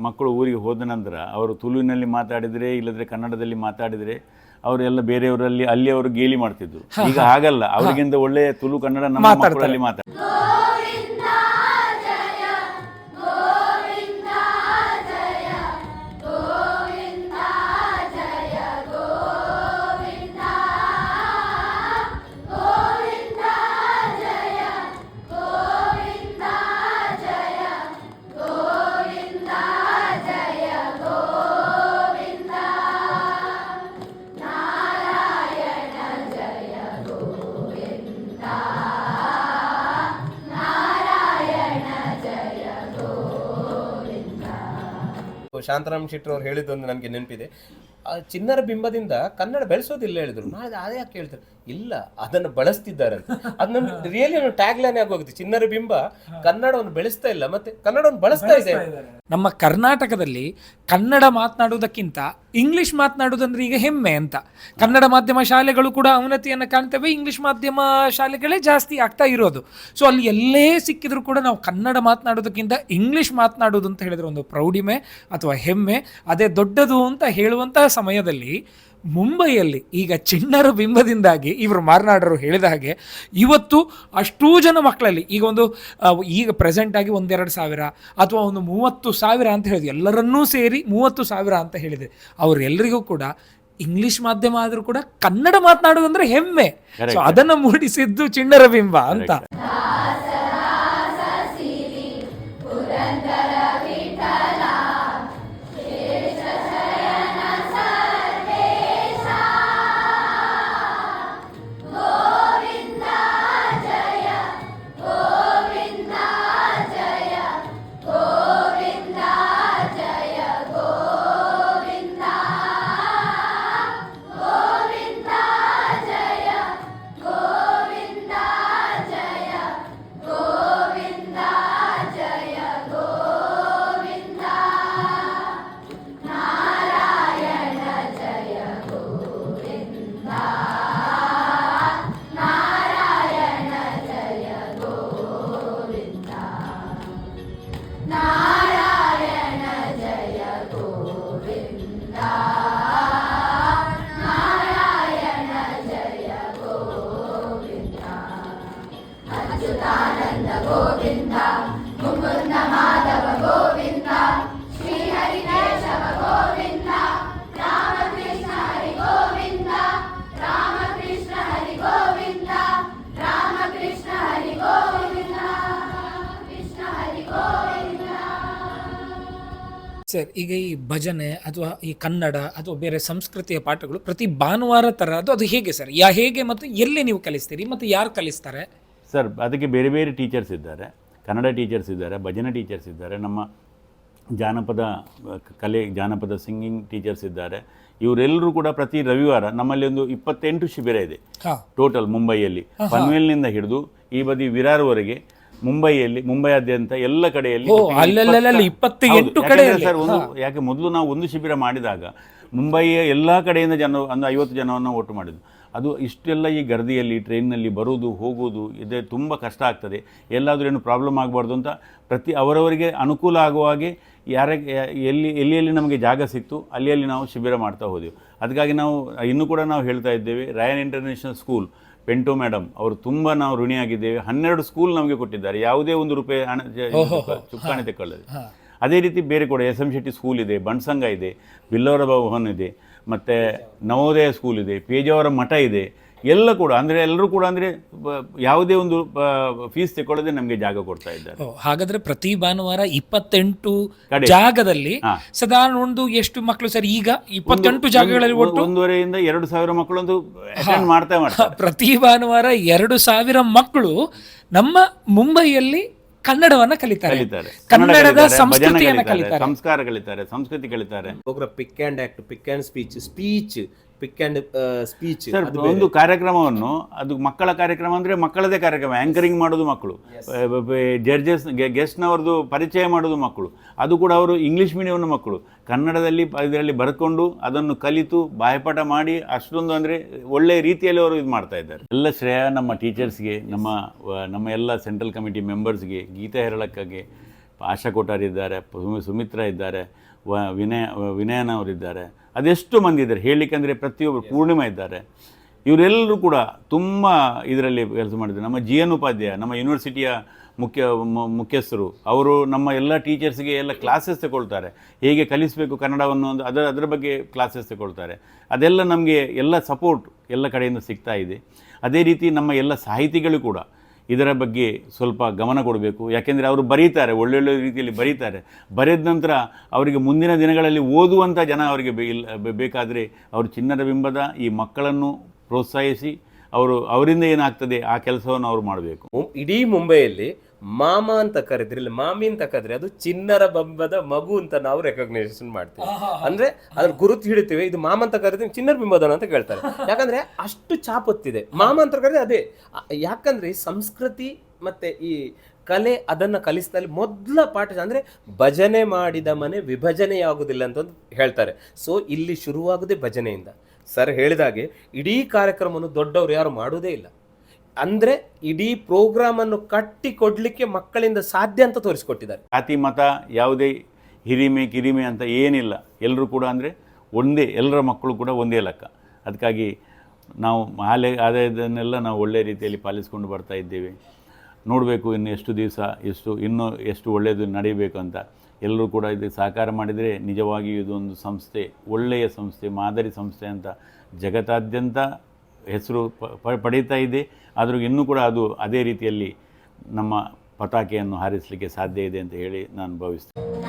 ಮಕ್ಕಳು ಊರಿಗೆ ಹೋದ ನಂತರ ಅವರು ತುಳುವಿನಲ್ಲಿ ಮಾತಾಡಿದರೆ ಇಲ್ಲದ್ರೆ ಕನ್ನಡದಲ್ಲಿ ಮಾತಾಡಿದರೆ ಅವರೆಲ್ಲ ಬೇರೆಯವರಲ್ಲಿ ಅಲ್ಲಿ ಅವರು ಗೇಲಿ ಮಾಡ್ತಿದ್ರು. ಈಗ ಹಾಗಲ್ಲ. ಅವರಿಗಿಂತ ಒಳ್ಳೆ ತುಳು ಕನ್ನಡ ನಮ್ಮ ಮಕ್ಕಳಲ್ಲಿ ಮಾತಾಡ ಶಾಂತರಾಮ್ ಶೆಟ್ಟಿ ಅವ್ರು ಹೇಳಿದ್ದೊಂದು ನನಗೆ ನೆನಪಿದೆ. ಚಿನ್ನರ ಬಿಂಬದಿಂದ ಕನ್ನಡ ಬೆಳೆಸೋದಿಲ್ಲ ಹೇಳಿದ್ರು. ನಾಳೆ ಅದೇ ಯಾಕೆ ಹೇಳ್ತಾರೆ ಇಲ್ಲ ಅದನ್ನು ಬಳಸ್ತಿದ್ದಾರೆ ಅದು ನಮ್ಗೆ ರಿಯಲಿ ಟ್ಯಾಗ್ ಲೈನ್ ಆಗೋಗುತ್ತೆ ಚಿನ್ನರ ಬಿಂಬ ಕನ್ನಡವನ್ನು ಬೆಳೆಸ್ತಾ ಇಲ್ಲ ಮತ್ತೆ ಕನ್ನಡವನ್ನು ಬಳಸ್ತಾ ಇದೆ. ನಮ್ಮ ಕರ್ನಾಟಕದಲ್ಲಿ ಕನ್ನಡ ಮಾತನಾಡುವುದಕ್ಕಿಂತ ಇಂಗ್ಲಿಷ್ ಮಾತನಾಡುವುದಂದ್ರೆ ಈಗ ಹೆಮ್ಮೆ ಅಂತ. ಕನ್ನಡ ಮಾಧ್ಯಮ ಶಾಲೆಗಳು ಕೂಡ ಅವನತಿಯನ್ನು ಕಾಣ್ತೇವೆ ಇಂಗ್ಲಿಷ್ ಮಾಧ್ಯಮ ಶಾಲೆಗಳೇ ಜಾಸ್ತಿ ಆಗ್ತಾ ಇರೋದು. ಸೊ ಅಲ್ಲಿ ಎಲ್ಲೇ ಸಿಕ್ಕಿದ್ರು ಕೂಡ ನಾವು ಕನ್ನಡ ಮಾತನಾಡೋದಕ್ಕಿಂತ ಇಂಗ್ಲಿಷ್ ಮಾತನಾಡೋದು ಅಂತ ಹೇಳಿದ್ರೆ ಒಂದು ಪ್ರೌಢಿಮೆ ಅಥವಾ ಹೆಮ್ಮೆ ಅದೇ ದೊಡ್ಡದು ಅಂತ ಹೇಳುವಂತಹ ಸಮಯದಲ್ಲಿ ಮುಂಬೈಯಲ್ಲಿ ಈಗ ಚಿಣ್ಣರ ಬಿಂಬದಿಂದಾಗಿ ಇವರು ಮಾರ್ನಾಡರು ಹೇಳಿದ ಹಾಗೆ ಇವತ್ತು ಅಷ್ಟೂ ಜನ ಮಕ್ಕಳಲ್ಲಿ ಈಗ ಒಂದು ಈಗ ಪ್ರೆಸೆಂಟ್ ಆಗಿ ಒಂದೆರಡು ಸಾವಿರ ಅಥವಾ ಒಂದು ಮೂವತ್ತು ಸಾವಿರ ಅಂತ ಹೇಳಿದ್ರು. ಎಲ್ಲರನ್ನೂ ಸೇರಿ ಮೂವತ್ತು ಸಾವಿರ ಅಂತ ಹೇಳಿದೆ ಅವರೆಲ್ಲರಿಗೂ ಕೂಡ ಇಂಗ್ಲಿಷ್ ಮಾಧ್ಯಮ ಆದರೂ ಕೂಡ ಕನ್ನಡ ಮಾತನಾಡೋದಂದ್ರೆ ಹೆಮ್ಮೆ. ಸೊ ಅದನ್ನು ಮೂಡಿಸಿದ್ದು ಚಿಣ್ಣರ ಬಿಂಬ ಅಂತ. ಸರ್ ಈಗ ಈ ಭಜನೆ ಅಥವಾ ಈ ಕನ್ನಡ ಅಥವಾ ಬೇರೆ ಸಂಸ್ಕೃತಿಯ ಪಾಠಗಳು ಪ್ರತಿ ಭಾನುವಾರ ಥರ ಅದು ಅದು ಹೇಗೆ ಸರ್? ಯಾ ಹೇಗೆ ಮತ್ತು ಎಲ್ಲಿ ನೀವು ಕಲಿಸ್ತೀರಿ ಮತ್ತು ಯಾರು ಕಲಿಸ್ತಾರೆ? ಸರ್ ಅದಕ್ಕೆ ಬೇರೆ ಬೇರೆ ಟೀಚರ್ಸ್ ಇದ್ದಾರೆ. ಕನ್ನಡ ಟೀಚರ್ಸ್ ಇದ್ದಾರೆ ಭಜನೆ ಟೀಚರ್ಸ್ ಇದ್ದಾರೆ ನಮ್ಮ ಜಾನಪದ ಕಲೆ ಜಾನಪದ ಸಿಂಗಿಂಗ್ ಟೀಚರ್ಸ್ ಇದ್ದಾರೆ. ಇವರೆಲ್ಲರೂ ಕೂಡ ಪ್ರತಿ ರವಿವಾರ ನಮ್ಮಲ್ಲಿ ಒಂದು ಇಪ್ಪತ್ತೆಂಟು ಶಿಬಿರ ಇದೆ. ಟೋಟಲ್ ಮುಂಬೈಯಲ್ಲಿ. ಪನ್ವೇಲ್ನಿಂದ ಹಿಡಿದು ಈ ಬದಿ ವಿರಾರ್ವರೆಗೆ ಮುಂಬೈಯಲ್ಲಿ ಮುಂಬೈಯಾದ್ಯಂತ ಎಲ್ಲ ಕಡೆಯಲ್ಲಿ ಇಪ್ಪತ್ತೆಂಟು ಹೌದು, ಸರ್ ಒಂದು ಯಾಕೆ ಮೊದಲು ನಾವು ಒಂದು ಶಿಬಿರ ಮಾಡಿದಾಗ ಮುಂಬೈಯ ಎಲ್ಲ ಕಡೆಯಿಂದ ಜನ ಒಂದು ಐವತ್ತು ಜನವನ್ನು ಒಟ್ಟು ಮಾಡಿದ್ದು ಅದು ಇಷ್ಟೆಲ್ಲ ಈ ಗರ್ದಿಯಲ್ಲಿ ಟ್ರೈನ್ನಲ್ಲಿ ಬರುವುದು ಹೋಗುವುದು ಇದೆ ತುಂಬ ಕಷ್ಟ ಆಗ್ತದೆ. ಎಲ್ಲಾದರೂ ಏನು ಪ್ರಾಬ್ಲಮ್ ಆಗಬಾರ್ದು ಅಂತ ಪ್ರತಿ ಅವರವರಿಗೆ ಅನುಕೂಲ ಆಗುವ ಹಾಗೆ ಯಾರ ಎಲ್ಲಿ ಎಲ್ಲಿ ಎಲ್ಲಿ ನಮಗೆ ಜಾಗ ಸಿಕ್ತು ಅಲ್ಲಿ ಅಲ್ಲಿ ನಾವು ಶಿಬಿರ ಮಾಡ್ತಾ ಹೋದೆವು. ಅದಕ್ಕಾಗಿ ನಾವು ಇನ್ನೂ ಕೂಡ ನಾವು ಹೇಳ್ತಾ ಇದ್ದೇವೆ Ryan international school Pinto madam ಅವರು ತುಂಬ ನಾವು ಋಣಿಯಾಗಿದ್ದೇವೆ. ಹನ್ನೆರಡು ಸ್ಕೂಲ್ ನಮಗೆ ಕೊಟ್ಟಿದ್ದಾರೆ. ಯಾವುದೇ ಒಂದು ರೂಪಾಯಿ ಹಣ ಚುಕ್ಕಾಣಿ ತೆಕ್ಕೊಳ್ಳದೆ. ಅದೇ ರೀತಿ ಬೇರೆ ಕೂಡ ಎಸ್ ಎಂ ಶೆಟ್ಟಿ ಸ್ಕೂಲ್ ಇದೆ ಬಣ್ಸಂಗ ಇದೆ ಬಿಲ್ಲವರ ಭವನ್ ಇದೆ ಮತ್ತು ನವೋದಯ ಸ್ಕೂಲ್ ಇದೆ ಪೇಜಾವರ ಮಠ ಇದೆ. ಎಲ್ಲ ಕೂಡ ಅಂದರೆ ಎಲ್ಲರೂ ಕೂಡ ಅಂದರೆ ಯಾವುದೇ ಒಂದು ಫೀಸ್ ತಗೊಳ್ಳದೆ ನಮಗೆ ಜಾಗ ಕೊಡ್ತಾ ಇದ್ದಾರೆ. ಓ, ಹಾಗಾದ್ರೆ ಪ್ರತಿ ಭಾನುವಾರ ಇಪ್ಪತ್ತೆಂಟು. ಜಾಗದಲ್ಲಿ. ಸಾಧಾರಣ ಒಂದು ಎಷ್ಟು ಮಕ್ಕಳು ಸರ್? ಈಗ ಇಪ್ಪತ್ತೆಂಟು ಜಾಗಗಳಲ್ಲಿ ಒಂದೂವರೆಯಿಂದ ಎರಡು ಸಾವಿರ ಮಕ್ಕಳು ಅಟೆಂಡ್ ಮಾಡ್ತಾ ಮಾಡ್ತಾರೆ. ಪ್ರತಿ ಭಾನುವಾರ ಎರಡು ಸಾವಿರ ಮಕ್ಕಳು ನಮ್ಮ ಮುಂಬೈಯಲ್ಲಿ ಕನ್ನಡವನ್ನ ಕಲಿತಾರೆ. ಕನ್ನಡದ ಸಂಸ್ಕೃತಿಯನ್ನ ಕಲಿತಾರೆ, ಸಂಸ್ಕಾರ ಕಲಿತಾರೆ ಸಂಸ್ಕೃತಿ ಕಲಿತಾರೆ. Pick and act pick and speech speech pick and speech sir ಒಂದು ಕಾರ್ಯಕ್ರಮವನ್ನು ಅದು ಮಕ್ಕಳ ಕಾರ್ಯಕ್ರಮ ಅಂದರೆ ಮಕ್ಕಳದೇ ಕಾರ್ಯಕ್ರಮ ಆ್ಯಂಕರಿಂಗ್ ಮಾಡೋದು ಮಕ್ಕಳು. ಜಡ್ಜಸ್ ಗೆಸ್ಟ್ನವ್ರದ್ದು ಪರಿಚಯ ಮಾಡೋದು ಮಕ್ಕಳು. ಅದು ಕೂಡ ಅವರು ಇಂಗ್ಲೀಷ್ ಮೀಡಿಯಂನ ಮಕ್ಕಳು. ಕನ್ನಡದಲ್ಲಿ ಇದರಲ್ಲಿ ಬರ್ಕೊಂಡು ಅದನ್ನು ಕಲಿತು ಬಾಯಪಾಠ ಮಾಡಿ ಅಷ್ಟೊಂದು ಅಂದರೆ ಒಳ್ಳೆಯ ರೀತಿಯಲ್ಲಿ ಅವರು ಇದು ಮಾಡ್ತಾ ಇದ್ದಾರೆ. ಎಲ್ಲ ಶ್ರೇಯ ನಮ್ಮ ಟೀಚರ್ಸ್ಗೆ ನಮ್ಮ ನಮ್ಮ ಎಲ್ಲ ಸೆಂಟ್ರಲ್ ಕಮಿಟಿ ಮೆಂಬರ್ಸ್ಗೆ ಗೀತಾ ಹೆರಳಕ್ಕಗೆ ಆಶಾ ಕೊಠಾರ್ ಇದ್ದಾರೆ ಸುಮಿ- ಸುಮಿತ್ರಾ ಇದ್ದಾರೆ ವ ವಿನಯ ವಿನಯನ್ ಅವರಿದ್ದಾರೆ. ಅದೆಷ್ಟು ಮಂದಿ ಇದ್ದಾರೆ. ಹೇಳಲಿಕ್ಕಂದರೆ ಪ್ರತಿಯೊಬ್ಬರು ಪೂರ್ಣಿಮಾ ಇದ್ದಾರೆ. ಇವರೆಲ್ಲರೂ ಕೂಡ ತುಂಬ ಇದರಲ್ಲಿ ಕೆಲಸ ಮಾಡಿದ್ದಾರೆ. ನಮ್ಮ ಜಿ ಎನ್ ಉಪಾಧ್ಯಾಯ ನಮ್ಮ ಯೂನಿವರ್ಸಿಟಿಯ ಮುಖ್ಯ ಮುಖ್ಯಸ್ಥರು ಅವರು ನಮ್ಮ ಎಲ್ಲ ಟೀಚರ್ಸ್ಗೆ ಎಲ್ಲ ಕ್ಲಾಸಸ್ ತಗೊಳ್ತಾರೆ. ಹೇಗೆ ಕಲಿಸಬೇಕು ಕನ್ನಡವನ್ನು ಒಂದು ಅದರ ಅದರ ಬಗ್ಗೆ ಕ್ಲಾಸಸ್ ತಗೊಳ್ತಾರೆ. ಅದೆಲ್ಲ ನಮಗೆ ಎಲ್ಲ ಸಪೋರ್ಟ್ ಎಲ್ಲ ಕಡೆಯಿಂದ ಸಿಗ್ತಾ ಇದೆ. ಅದೇ ರೀತಿ ನಮ್ಮ ಎಲ್ಲ ಸಾಹಿತಿಗಳು ಕೂಡ ಇದರ ಬಗ್ಗೆ ಸ್ವಲ್ಪ ಗಮನ ಕೊಡಬೇಕು. ಯಾಕೆಂದರೆ ಅವರು ಬರೀತಾರೆ, ಒಳ್ಳೊಳ್ಳೆ ರೀತಿಯಲ್ಲಿ ಬರೀತಾರೆ. ಬರೆದ ನಂತರ ಅವರಿಗೆ ಮುಂದಿನ ದಿನಗಳಲ್ಲಿ ಓದುವಂಥ ಜನ ಅವರಿಗೆ ಬೇಕಾದರೆ ಅವರು ಚಿನ್ನದ ಬಿಂಬದ ಈ ಮಕ್ಕಳನ್ನು ಪ್ರೋತ್ಸಾಹಿಸಿ, ಅವರು ಅವರಿಂದ ಏನಾಗ್ತದೆ ಆ ಕೆಲಸವನ್ನು ಅವರು ಮಾಡಬೇಕು. ಇಡೀ ಮುಂಬೈಯಲ್ಲಿ ಮಾಮ ಅಂತ ಕರೆದ್ರೆ ಇಲ್ಲಿ ಮಾಮಿ ಅಂತ ಕರೆದ್ರೆ ಅದು ಚಿನ್ನರ ಬಂಬದ ಮಗು ಅಂತ ನಾವು ರೆಕಗ್ನೈಸೇಷನ್ ಮಾಡ್ತೀವಿ. ಅಂದ್ರೆ ಅದ್ರ ಗುರುತು ಹಿಡಿತೀವಿ ಇದು ಮಾಮ ಅಂತ ಕರೆದ್ರೆ ಚಿನ್ನರ ಬಿಂಬದನ ಅಂತ ಕೇಳ್ತಾರೆ. ಯಾಕಂದ್ರೆ ಅಷ್ಟು ಚಾಪತ್ತಿದೆ ಮಾಮ ಅಂತ ಕರೆದ್ರೆ ಅದೇ. ಯಾಕಂದ್ರೆ ಸಂಸ್ಕೃತಿ ಮತ್ತೆ ಈ ಕಲೆ ಅದನ್ನ ಕಲಿಸಿದಲ್ಲಿ ಮೊದಲ ಪಾಠ ಅಂದ್ರೆ ಭಜನೆ ಮಾಡಿದ ಮನೆ ವಿಭಜನೆಯಾಗುವುದಿಲ್ಲ ಅಂತ ಒಂದು ಹೇಳ್ತಾರೆ. ಸೊ ಇಲ್ಲಿ ಶುರುವಾಗುದೇ ಭಜನೆಯಿಂದ. ಸರ್ ಹೇಳಿದಾಗೆ ಇಡೀ ಕಾರ್ಯಕ್ರಮವನ್ನು ದೊಡ್ಡವರು ಯಾರು ಮಾಡುವುದೇ ಇಲ್ಲ. ಅಂದ್ರೆ ಇಡೀ ಪ್ರೋಗ್ರಾಮ್ ಅನ್ನು ಕಟ್ಟಿ ಕೊಡ್ಲಿಕ್ಕೆ ಮಕ್ಕಳಿಂದ ಸಾಧ್ಯ ಅಂತ ತೋರಿಸ್ಕೊಟ್ಟಿದ್ದಾರೆ. ಜಾತಿ, ಮತ ಯಾವುದೇ ಹಿರಿಮೆ, ಕಿರಿಮೆ ಅಂತ ಏನಿಲ್ಲ. ಎಲ್ಲರೂ ಕೂಡ ಅಂದರೆ ಒಂದೇ, ಎಲ್ಲರ ಮಕ್ಕಳು ಕೂಡ ಒಂದೇ ಲೆಕ್ಕ. ಅದಕ್ಕಾಗಿ ನಾವು ಮಾಲೆ ಆದಾಯದನ್ನೆಲ್ಲ ನಾವು ಒಳ್ಳೆಯ ರೀತಿಯಲ್ಲಿ ಪಾಲಿಸ್ಕೊಂಡು ಬರ್ತಾ ಇದ್ದೇವೆ. ನೋಡಬೇಕು ಇನ್ನು ಎಷ್ಟು ದಿವಸ, ಎಷ್ಟು, ಇನ್ನೂ ಎಷ್ಟು ಒಳ್ಳೆಯದು ನಡೀಬೇಕು ಅಂತ. ಎಲ್ಲರೂ ಕೂಡ ಇದಕ್ಕೆ ಸಹಕಾರ ಮಾಡಿದರೆ ನಿಜವಾಗಿಯೂ ಇದೊಂದು ಸಂಸ್ಥೆ, ಒಳ್ಳೆಯ ಸಂಸ್ಥೆ, ಮಾದರಿ ಸಂಸ್ಥೆ ಅಂತ ಜಗತ್ತಾದ್ಯಂತ ಹೆಸರು ಪ- ಪಡೀತಾ ಇದೆ. ಆದರೂ ಇನ್ನೂ ಕೂಡ ಅದು ಅದೇ ರೀತಿಯಲ್ಲಿ ನಮ್ಮ ಪತಾಕೆಯನ್ನು ಹಾರಿಸಲಿಕ್ಕೆ ಸಾಧ್ಯ ಇದೆ ಅಂತ ಹೇಳಿ ನಾನು ಭಾವಿಸ್ತೇನೆ.